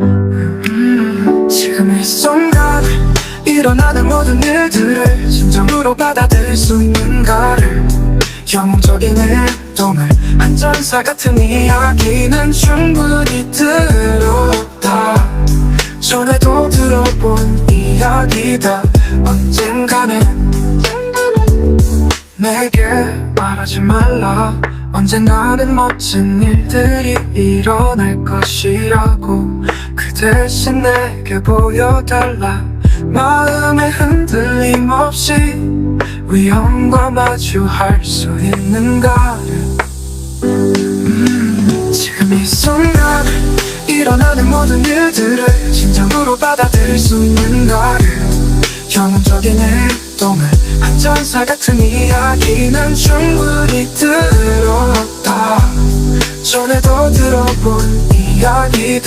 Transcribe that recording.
음, 지금 이 순간 일어나는 모든 일들을 진정으로 받아들일 수 있는가를 영웅적인 일동을 안전사 같은 이야기는 충분히 들었다. 전에도 들어본 이야기다. 언젠가는 내게 말하지 말라 언젠가는 멋진 일들이 일어날 것이라고 그 대신 내게 보여달라. 마음의 흔들림 없이 위험과 마주할 수 있는가를. 음, 지금 이 순간 일어나는 모든 일들을 진정으로 받아들일 수 있는가를. 영웅적인 일동을 한 전사 같은 이야기는 충분히 전에도 들어본 이야기다